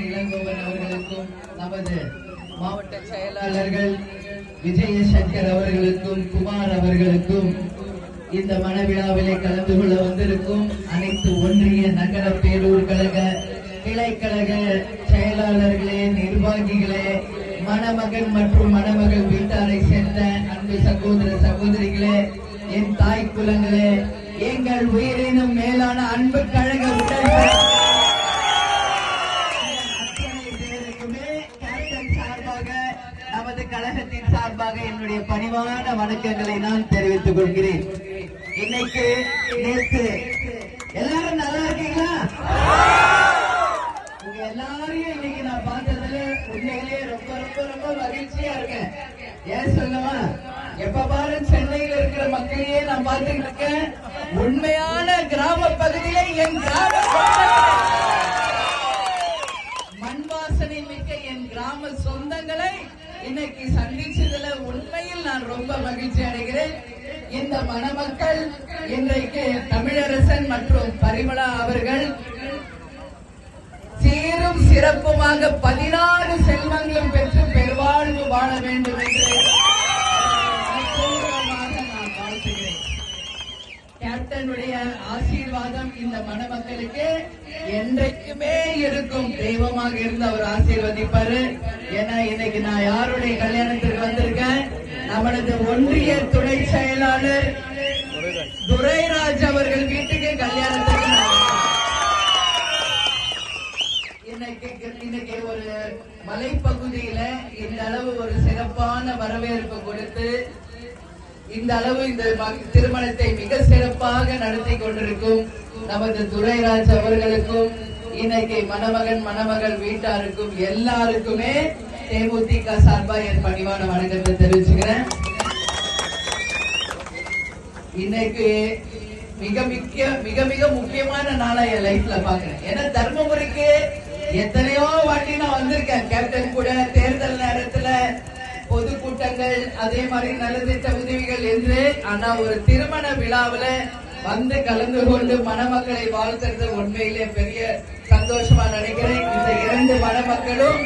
அவர்களுக்கும் நமது மாவட்ட செயலாளர்கள் விஜயசங்கர் அவர்களுக்கும் குமார் அவர்களுக்கும் இந்த மனவிழாவிலே கலந்து கொள்ள வந்திருக்கும் அனைத்து ஒன்றிய நகர பேரூர் கழக கிளைக்கழக செயலாளர்களே நிர்வாகிகளே மணமகன் மற்றும் மணமகள் வீட்டாரை சேர்ந்த அன்பு சகோதர சகோதரிகளே என் தாய் குலங்களே எங்கள் உயிரினும் மேலான அன்பு கழக கேப்டன் சார்பாக நமது கழகத்தின் சார்பாக என்னுடைய பணிவான வணக்கங்களை நான் தெரிவித்துக் கொள்கிறேன். இன்னைக்கு நேற்று எல்லாரும் நல்லா இருக்கீங்களா? உங்க எல்லாரையும் இன்னைக்கு நான் பார்த்ததுல உண்மையிலேயே ரொம்ப ரொம்ப ரொம்ப மகிழ்ச்சியா இருக்கேன். ஏன் சொல்லுவா எப்ப பாரு சென்னையில இருக்கிற மக்களையே நான் பார்த்துட்டு இருக்கேன். உண்மையான கிராம பகுதியில என் கிராம மண் வாசனை மிக்க என் கிராம சொந்தங்களை இன்னைக்கு சந்திச்சதுல உண்மையில் நான் ரொம்ப மகிழ்ச்சி அடைகிறேன். இந்த மணமக்கள் இன்றைக்கு தமிழரசன் மற்றும் பரிமளா அவர்கள் சீரும் சிறப்புமாக பதினாறு செல்வங்களும் பெற்று பெருவாழ்வு வாழ வேண்டும் என்று மனப்பூர்வமாக நான் வாழ்த்துகிறேன் கேப்டனுடைய ஆசீர்வாதம் மணமக்களுக்கு என்றைக்குமே இருக்கும் தெய்வமாக இருந்து அவர் ஆசீர்வதிப்பாரு. ஏன்னா இன்னைக்கு நான் யாருடைய கல்யாணத்திற்கு வந்திருக்கேன்? நம்மளது ஒன்றிய துணை செயலாளர் துரைராஜ் அவர்கள் வீட்டுக்கு கல்யாணத்துக்கு இன்னைக்கு இன்னைக்கு ஒரு மலைப்பகுதியில இந்த அளவு ஒரு சிறப்பான வரவேற்பு கொடுத்து இந்த அளவு இந்த திருமணத்தை மிக சிறப்பாக நடத்தி கொண்டிருக்கும் நமது துரைராஜ் அவர்களுக்கும் இன்னைக்கு மணமகன் மணமகள் வீட்டாருக்கும் எல்லாருக்குமே தேமுதிக சார்பா என் பணிவான வணக்கத்தை தெரிவிச்சுக்கிறேன். இன்னைக்கு மிக மிக்க மிக மிக முக்கியமான நாளா என் லைஃப்ல பாக்குறேன் ஏன்னா தர்மபுரிக்கு எத்தனையோ வாட்டி நான் வந்திருக்கேன் கேப்டன் கூட தேர்தல் நேரத்துல பொதுக்கூட்டங்கள் அதே மாதிரி நலத்திட்ட உதவிகள் என்று ஆனா ஒரு திருமண விழாவில வந்து கலந்து கொண்டு மணமக்களை வாழ்த்துறது உண்மையிலே பெரிய சந்தோஷமா நினைக்கிறேன். இந்த இரண்டு மணமக்களும்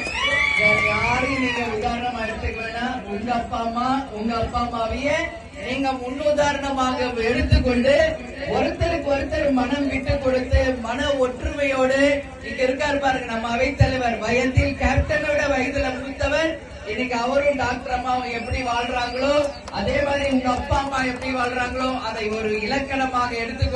வேற யாரையும் நீங்க உதாரணமா எடுத்துக்க வேணாம். உங்க அப்பா அம்மா உங்க அப்பா அம்மாவையே நீங்க முன்னுதாரணமாக எடுத்துக்கொண்டு ஒருத்தருக்கு ஒருத்தர் மனம் விட்டு கொடுத்து மன ஒற்றுமையோடு இங்க இருக்காரு பாருங்க நம்ம அவைத்தலைவர். வயதில் கேப்டனோட வயதுல மூத்தவர். இன்னைக்கு அவரும் டாக்டர் அம்மாவும் எப்படி வாழ்றாங்களோ அதே மாதிரி உங்க அப்பா அம்மா எப்படி வாழ்றாங்களோ அதை ஒரு இலக்கணமாக எடுத்துக்கொண்டு